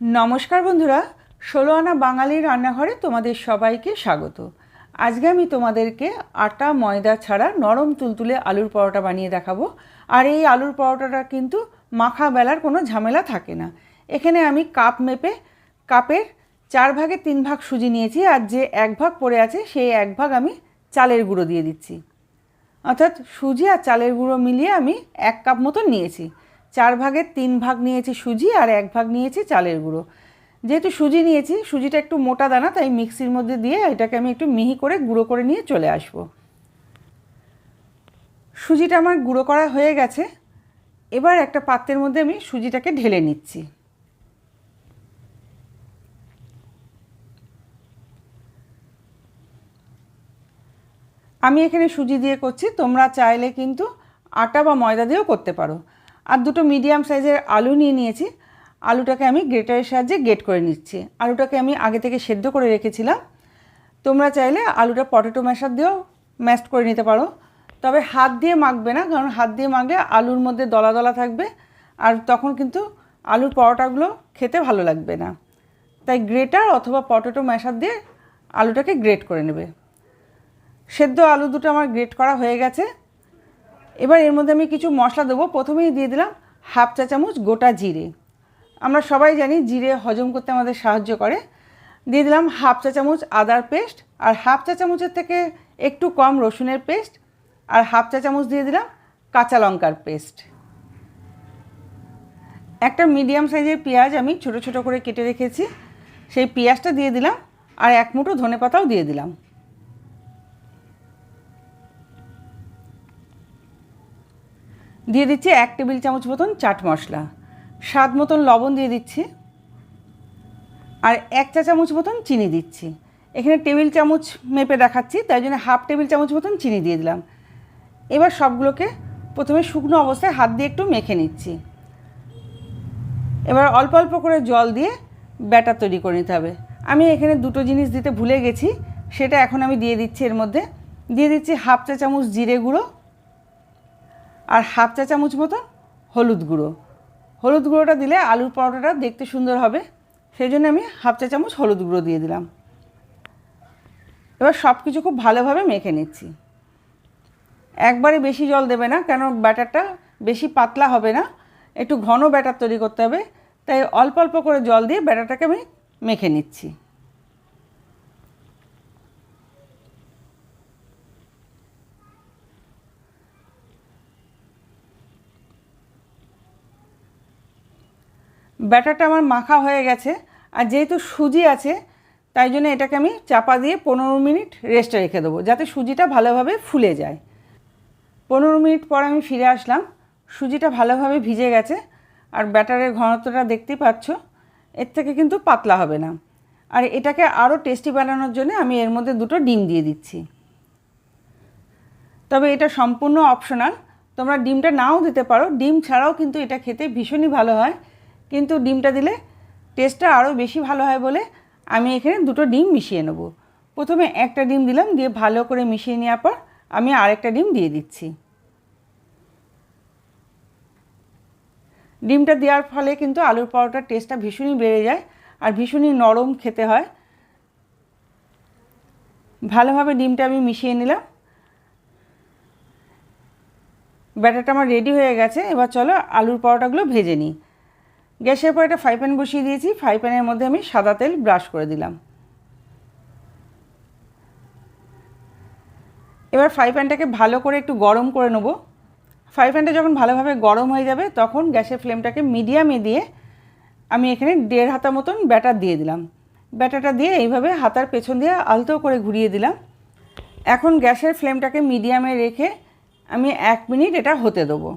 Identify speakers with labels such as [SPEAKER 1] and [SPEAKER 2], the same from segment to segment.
[SPEAKER 1] নমস্কার বন্ধুরা ষোলো আনা বাঙালির রান্নাঘরে তোমাদের সবাইকে স্বাগত। আজকে আমি তোমাদেরকে আটা, ময়দা ছাড়া নরম তুলতুলে আলুর পরোটা বানিয়ে দেখাবো। আর এই আলুর পরোটাটা কিন্তু মাখা বেলার কোনো ঝামেলা থাকে না। এখানে আমি কাপ মেপে কাপের চার ভাগে তিন ভাগ সুজি নিয়েছি আর যে এক ভাগ পড়ে আছে সেই এক ভাগ আমি চালের গুঁড়ো দিয়ে দিচ্ছি। অর্থাৎ সুজি আর চালের গুঁড়ো মিলিয়ে আমি এক কাপ মতন নিয়েছি। চার ভাগের তিন ভাগ নিয়েছি সুজি আর এক ভাগ নিয়েছি চালের গুঁড়ো। যেহেতু সুজি নিয়েছি, সুজিটা একটু মোটা দানা, তাই মিক্সির মধ্যে দিয়ে এটাকে আমি একটু মিহি করে গুঁড়ো করে নিয়ে চলে আসব। সুজিটা আমার গুঁড়ো করা হয়ে গেছে। এবার একটা পাত্রের মধ্যে আমি সুজিটাকে ঢেলে নিচ্ছি। আমি এখানে সুজি দিয়ে করছি, তোমরা চাইলে কিন্তু আটা বা ময়দা দিয়েও করতে পারো। আর দুটো মিডিয়াম সাইজের আলু নিয়ে নিয়েছি। আলুটাকে আমি গ্রেটারের সাহায্যে গেট করে নিচ্ছি। আলুটাকে আমি আগে থেকে সেদ্ধ করে রেখেছিলাম। তোমরা চাইলে আলুটা পটেটো ম্যাশার দিয়েও ম্যাশড করে নিতে পারো। তবে হাত দিয়ে মাখবে না, কারণ হাত দিয়ে মাখলে আলুর মধ্যে দলা দলা থাকবে। আর তখন কিন্তু আলুর পরোটাগুলো খেতে ভালো লাগবে না। তাই গ্রেটার অথবা পটেটো ম্যাশার দিয়ে আলুটাকে গ্রেট করে নেবে। সেদ্ধ আলু দুটো আমার গ্রেট করা হয়ে গেছে। এবার এর মধ্যে আমি কিছু মশলা দেবো। প্রথমেই দিয়ে দিলাম হাফ চা চামচ গোটা জিরে। আমরা সবাই জানি জিরে হজম করতে আমাদের সাহায্য করে। দিয়ে দিলাম হাফ চা চামচ আদার পেস্ট আর হাফ চা চামচের থেকে একটু কম রসুনের পেস্ট আর হাফ চা চামচ দিয়ে দিলাম কাঁচা লঙ্কার পেস্ট। একটা মিডিয়াম সাইজের পেঁয়াজ আমি ছোট ছোট করে কেটে রেখেছি। সেই পেঁয়াজটা দিয়ে দিলাম আর এক মুঠো ধনে পাতাও দিয়ে দিলাম। দিয়ে দিচ্ছি এক টেবিল চামচ মতন চাট মশলা। স্বাদ মতন লবণ দিয়ে দিচ্ছি। আর এক চা চামচ মতন চিনি দিচ্ছি। এখানে টেবিল চামচ মেপে দেখাচ্ছি, তাই জন্য হাফ টেবিল চামচ মতন চিনি দিয়ে দিলাম। এবার সবগুলোকে প্রথমে শুকনো অবস্থায় হাত দিয়ে একটু মেখে নিচ্ছি। এবার অল্প অল্প করে জল দিয়ে ব্যাটার তৈরি করে নিতে হবে। আমি এখানে দুটো জিনিস দিতে ভুলে গেছি, সেটা এখন আমি দিয়ে দিচ্ছি এর মধ্যে। দিয়ে দিচ্ছি হাফ চা চামচ জিরে গুঁড়ো আর হাফ চা চামচ মতো হলুদ গুঁড়ো। হলুদ গুঁড়োটা দিলে আলুর পরোটাটা দেখতে সুন্দর হবে। সেই জন্য আমি হাফ চা চামচ হলুদ গুঁড়ো দিয়ে দিলাম। এবার সব কিছু খুব ভালোভাবে মেখে নিচ্ছি। একবারে বেশি জল দেবে না, কেন ব্যাটারটা বেশি পাতলা হবে না। একটু ঘন ব্যাটার তৈরি করতে হবে। তাই অল্প অল্প করে জল দিয়ে ব্যাটারটাকে আমি মেখে নিচ্ছি। ব্যাটারটা আমার মাখা হয়ে গেছে আর যেহেতু সুজি আছে, তাই জন্য এটাকে আমি চাপা দিয়ে পনেরো মিনিট রেস্টে রেখে দেবো, যাতে সুজিটা ভালোভাবে ফুলে যায়। পনেরো মিনিট পর আমি ফিরে আসলাম, সুজিটা ভালোভাবে ভিজে গেছে আর ব্যাটারের ঘনত্বটা দেখতেই পাচ্ছ, এর থেকে কিন্তু পাতলা হবে না। আর এটাকে আরও টেস্টি বানানোর জন্য আমি এর মধ্যে দুটো ডিম দিয়ে দিচ্ছি। তবে এটা সম্পূর্ণ অপশনাল তোমরা ডিমটা নাও দিতে পারো, ডিম ছাড়াও কিন্তু এটা খেতে ভীষণই ভালো হয়। কিন্তু ডিমটা দিলে টেস্টটা আরও বেশি ভালো হয় বলে আমি এখানে দুটো ডিম মিশিয়ে নেব। প্রথমে একটা ডিম দিলাম, দিয়ে ভালো করে মিশিয়ে নেওয়ার পর আমি আরেকটা ডিম দিয়ে দিচ্ছি। ডিমটা দেওয়ার ফলে কিন্তু আলুর পরোটার টেস্টটা ভীষণই বেড়ে যায় আর ভীষণই নরম খেতে হয়। ভালোভাবে ডিমটা আমি মিশিয়ে নিলাম। ব্যাটারটা আমার রেডি হয়ে গেছে, এবার চলো আলুর পরোটাগুলো ভেজে নিই। গ্যাসের পর একটা ফ্রাই প্যান বসিয়ে দিয়েছি। ফ্রাই প্যানের মধ্যে আমি সাদা তেল ব্রাশ করে দিলাম। এবার ফ্রাই প্যানটাকে ভালো করে একটু গরম করে নেব। ফ্রাই প্যানটা যখন ভালোভাবে গরম হয়ে যাবে, তখন গ্যাসের ফ্লেমটাকে মিডিয়ামে দিয়ে আমি এখানে দেড় হাতা মতন ব্যাটার দিয়ে দিলাম। ব্যাটারটা দিয়ে এইভাবে হাতার পেছন দিয়ে আলতো করে ঘুরিয়ে দিলাম। এখন গ্যাসের ফ্লেমটাকে মিডিয়ামে রেখে আমি এক মিনিট এটা হতে দেবো।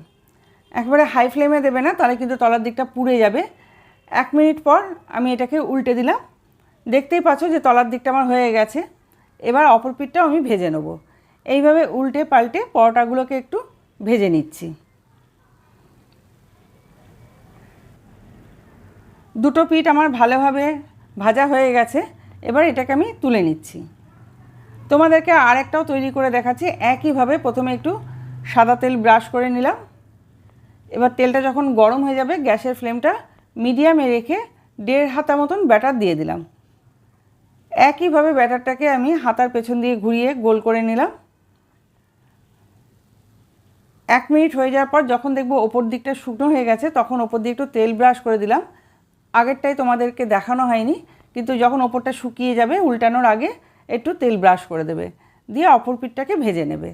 [SPEAKER 1] একবারে হাই ফ্লেমে দেবে না, তাহলে কিন্তু তলার দিকটা পুড়ে যাবে। এক মিনিট পর আমি এটাকে উল্টে দিলাম। দেখতেই পাচ্ছ যে তলার দিকটা আমার হয়ে গেছে। এবার অপর পিঠটাও আমি ভেজে নেব। এইভাবে উল্টে পাল্টে পরোটাগুলোকে একটু ভেজে নিচ্ছি। দুটো পিঠ আমার ভালোভাবে ভাজা হয়ে গেছে। এবার এটাকে আমি তুলে নিচ্ছি। তোমাদেরকে আর একটাও তৈরি করে দেখাচ্ছি। একইভাবে প্রথমে একটু সাদা তেল ব্রাশ করে নিলাম। এবার তেলটা যখন গরম হয়ে যাবে, গ্যাসের ফ্লেমটা মিডিয়ামে রেখে দেড় হাতা মতন ব্যাটার দিয়ে দিলাম। একইভাবে ব্যাটারটাকে আমি হাতার পেছন দিয়ে ঘুরিয়ে গোল করে নিলাম। এক মিনিট হয়ে যাওয়ার পর যখন দেখব ওপর দিকটা শুকনো হয়ে গেছে, তখন ওপর দিয়ে একটু তেল ব্রাশ করে দিলাম। আগেরটাই তোমাদেরকে দেখানো হয়নি, কিন্তু যখন ওপরটা শুকিয়ে যাবে, উল্টানোর আগে একটু তেল ব্রাশ করে দেবে। দিয়ে অপর পিঠটাকে ভেজে নেবে।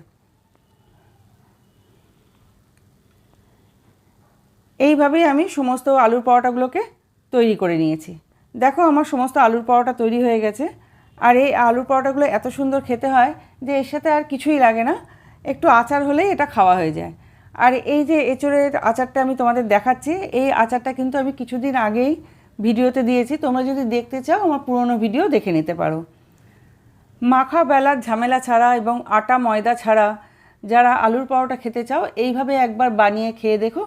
[SPEAKER 1] এইভাবেই আমি সমস্ত আলুর পরোটাগুলোকে তৈরি করে নিয়েছি। দেখো আমার সমস্ত আলুর পরোটা তৈরি হয়ে গেছে। আর এই আলুর পরোটাগুলো এত সুন্দর খেতে হয় যে এর সাথে আর কিছুই লাগে না। একটু আচার হলেই এটা খাওয়া হয়ে যায়। আর এই যে এঁচড়ের আচারটা আমি তোমাদের দেখাচ্ছি, এই আচারটা কিন্তু আমি কিছুদিন আগেই ভিডিওতে দিয়েছি। তোমরা যদি দেখতে চাও, আমার পুরনো ভিডিও দেখে নিতে পারো। মাখা বেলার ঝামেলা ছাড়া এবং আটা ময়দা ছাড়া যারা আলুর পরোটা খেতে চাও, এইভাবে একবার বানিয়ে খেয়ে দেখো।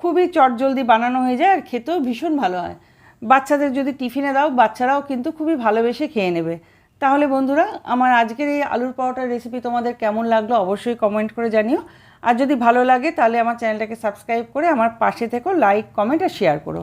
[SPEAKER 1] খুবই চটজলদি বানানো হয়ে যায় আর খেতেও ভীষণ ভালো হয়। বাচ্চাদের যদি টিফিনে দাও, বাচ্চারাও কিন্তু খুবই ভালোবেসে খেয়ে নেবে। তাহলে বন্ধুরা, আমার আজকের এই আলুর পরোটার রেসিপি তোমাদের কেমন লাগল অবশ্যই কমেন্ট করে জানিও। আর যদি ভালো লাগে, তাহলে আমার চ্যানেলটাকে সাবস্ক্রাইব করে আমার পাশে থেকো লাইক কমেন্ট আর শেয়ার করো।